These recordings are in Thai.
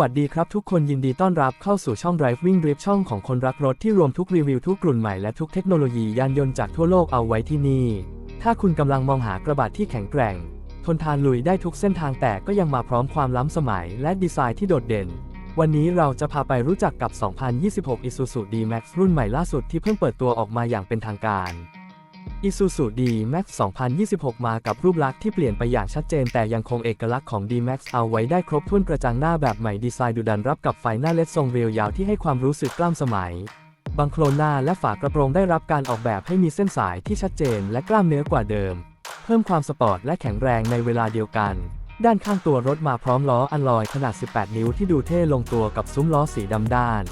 วัสดีครับทุกคนยินดีต้อนรับเข้าสู่ช่อง Driving Drip ช่องของคนรักรถที่รวมทุกรีวิวทุกกลุ่นใหม่และทุกเทคโนโลยียานยนต์จากทั่วโลกเอาไว้ที่นี่ ถ้าคุณกำลังมองหากระบะที่แข็งแกร่ง ทนทานลุยได้ทุกเส้นทางแต่ก็ยังมาพร้อมความล้ำสมัยและดีไซน์ที่โดดเด่น วันนี้เราจะพาไปรู้จักกับ 2026 Isuzu D-Max รุ่นใหม่ล่าสุดที่เพิ่งเปิดตัวออกมาอย่างเป็นทางการ Isuzu D-Max 2026 มากับรูปลักษณ์ที่เปลี่ยนไปอย่างชัดเจนแต่ยังคงเอกลักษณ์ของ D-Max เอาไว้ได้ครบถ้วนกระจังหน้าแบบใหม่ดีไซน์ดุดันรับกับไฟหน้าเล็ดทรงเรียวยาวที่ให้ความรู้สึกกล้ามสมัย บังโคลนหน้าและฝากระโปรงได้รับการออกแบบให้มีเส้นสายที่ชัดเจนและกล้ามเนื้อกว่าเดิม เพิ่มความสปอร์ตและแข็งแรงในเวลาเดียวกัน ด้านข้างตัวรถมาพร้อมล้ออัลลอยขนาด 18 นิ้วที่ดูเท่ลงตัวกับซุ้มล้อสีดำด้าน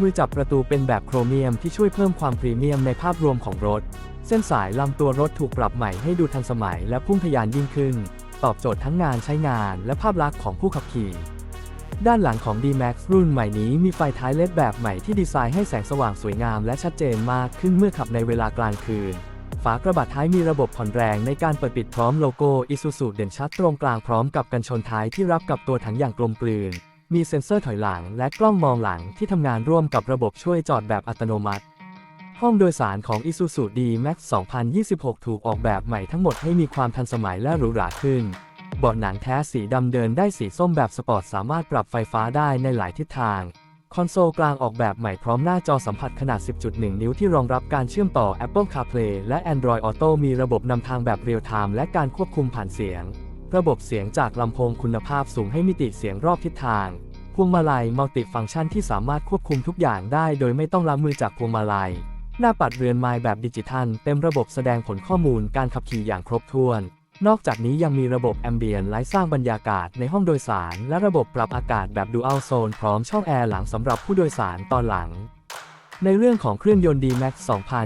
มือจับประตูเป็นแบบโครเมียมที่ช่วยเพิ่มความพรีเมียมในภาพรวมของรถ เส้นสายลำตัวรถถูกปรับใหม่ให้ดูทันสมัยและพุ่งทะยานยิ่งขึ้น ตอบโจทย์ทั้งงานใช้งานและภาพลักษณ์ของผู้ขับขี่ด้านหลังของ D-Max รุ่นใหม่นี้มีไฟท้ายเลดแบบใหม่ที่ดีไซน์ให้แสงสว่างสวยงามและชัดเจนมากขึ้นเมื่อขับในเวลากลางคืน ฝากระบะท้ายมีระบบผ่อนแรงในการเปิดปิดพร้อมโลโก้ Isuzu เด่นชัดตรงกลางพร้อมกับกันชนท้ายที่รับกับตัวถังอย่างกลมกลืน มีเซ็นเซอร์ถอยหลังและกล้องมองหลังที่ทำงานร่วมกับระบบช่วยจอดแบบอัตโนมัติ ห้องโดยสารของ Isuzu D-Max 2026 ถูกออกแบบใหม่ทั้งหมดให้มีความทันสมัยและหรูหราขึ้น เบาะหนังแท้สีดำเดินได้สีส้มแบบสปอร์ตสามารถปรับไฟฟ้าได้ในหลายทิศทาง คอนโซลกลางออกแบบใหม่พร้อมหน้าจอสัมผัสขนาด 10.1 นิ้วที่รองรับการเชื่อมต่อ Apple CarPlay และ Android Auto มีระบบนำทางแบบเรียลไทม์และการควบคุมผ่านเสียง ระบบเสียงจากลำโพงคุณภาพสูงให้มิติเสียงรอบทิศทางพวงมาลัยมัลติฟังก์ชันที่สามารถควบคุมทุกอย่างได้โดยไม่ต้องล้ำมือจากพวงมาลัย หน้าปัดเรือนไม้แบบดิจิทัล เต็มระบบแสดงผลข้อมูลการขับขี่อย่างครบถ้วน นอกจากนี้ยังมีระบบแอมเบียนไลท์สร้างบรรยากาศในห้องโดยสาร และระบบปรับอากาศแบบดูอัลโซนพร้อมช่องแอร์หลังสำหรับผู้โดยสารตอนหลัง ในเรื่องของเครื่องยนต์ D-Max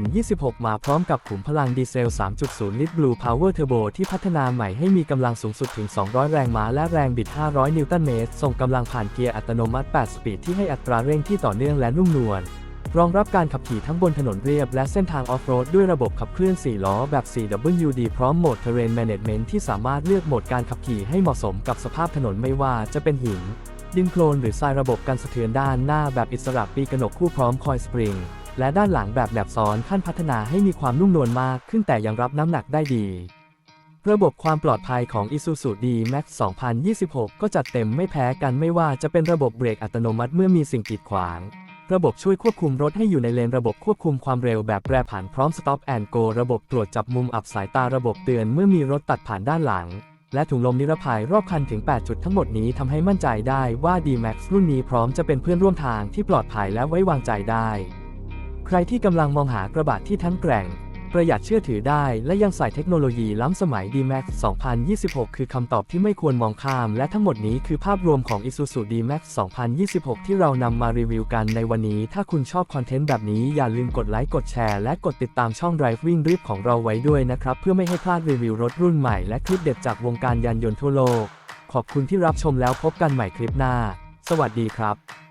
2026 มาพร้อมกับขุมพลังดีเซล 3.0 ลิตร Blue Power Turbo ที่พัฒนาใหม่ให้มีกำลังสูงสุดถึง 200 แรงม้าและแรงบิด 500 นิวตันเมตร ส่งกำลังผ่านเกียร์อัตโนมัติ 8 สปีดที่ให้อัตราเร่งที่ต่อเนื่องและนุ่มนวล รองรับการขับขี่ทั้งบนถนนเรียบและเส้นทางออฟโรดด้วยระบบขับเคลื่อน 4 ล้อแบบ 4WD พร้อมโหมด Terrain Management ที่สามารถเลือกโหมดการขับขี่ให้เหมาะสมกับสภาพถนนไม่ว่าจะเป็นหิน ดินโคลนหรือทรายระบบการสะเทือนด้านหน้าแบบอิสระปีกระหนกคู่พร้อมคอยสปริง และด้านหลังแบบแหนบซ้อนขั้นพัฒนาให้มีความนุ่มนวลมากขึ้นแต่ยังรับน้ำหนักได้ดีระบบความปลอดภัยของ Isuzu D-Max 2026 ก็จัดเต็มไม่แพ้กันไม่ว่าจะเป็นระบบเบรกอัตโนมัติเมื่อมีสิ่งกีดขวาง ระบบช่วยควบคุมรถให้อยู่ในเลนระบบควบคุมความเร็วแบบแปรผันพร้อม Stop and Go ระบบตรวจจับมุมอับสายตาระบบเตือนเมื่อมีรถตัดผ่านด้านหลัง และถุงลมนิรภัยรอบคันถึง 8 จุดทั้งหมดนี้ทำให้มั่นใจได้ว่า D-Max รุ่นนี้พร้อมจะเป็นเพื่อนร่วมทางที่ปลอดภัยและไว้วางใจได้ ใครที่กำลังมองหากระบะที่ทั้งแกร่ง ประหยัดเชื่อถือได้ และยังใส่เทคโนโลยีล้ำสมัย D-Max 2026 คือคำตอบที่ไม่ควรมองข้าม และทั้งหมดนี้คือภาพรวมของ Isuzu D-Max 2026 ที่เรานำมารีวิวกันในวันนี้ ถ้าคุณชอบคอนเทนต์แบบนี้อย่าลืมกดไลค์กดแชร์และกดติดตามช่อง Driving Drip ของเราไว้ด้วยนะครับ เพื่อไม่ให้พลาดรีวิวรถรุ่นใหม่และคลิปเด็ดจากวงการยานยนต์ทั่วโลกขอบคุณที่รับชมแล้วพบกันใหม่คลิปหน้า สวัสดีครับ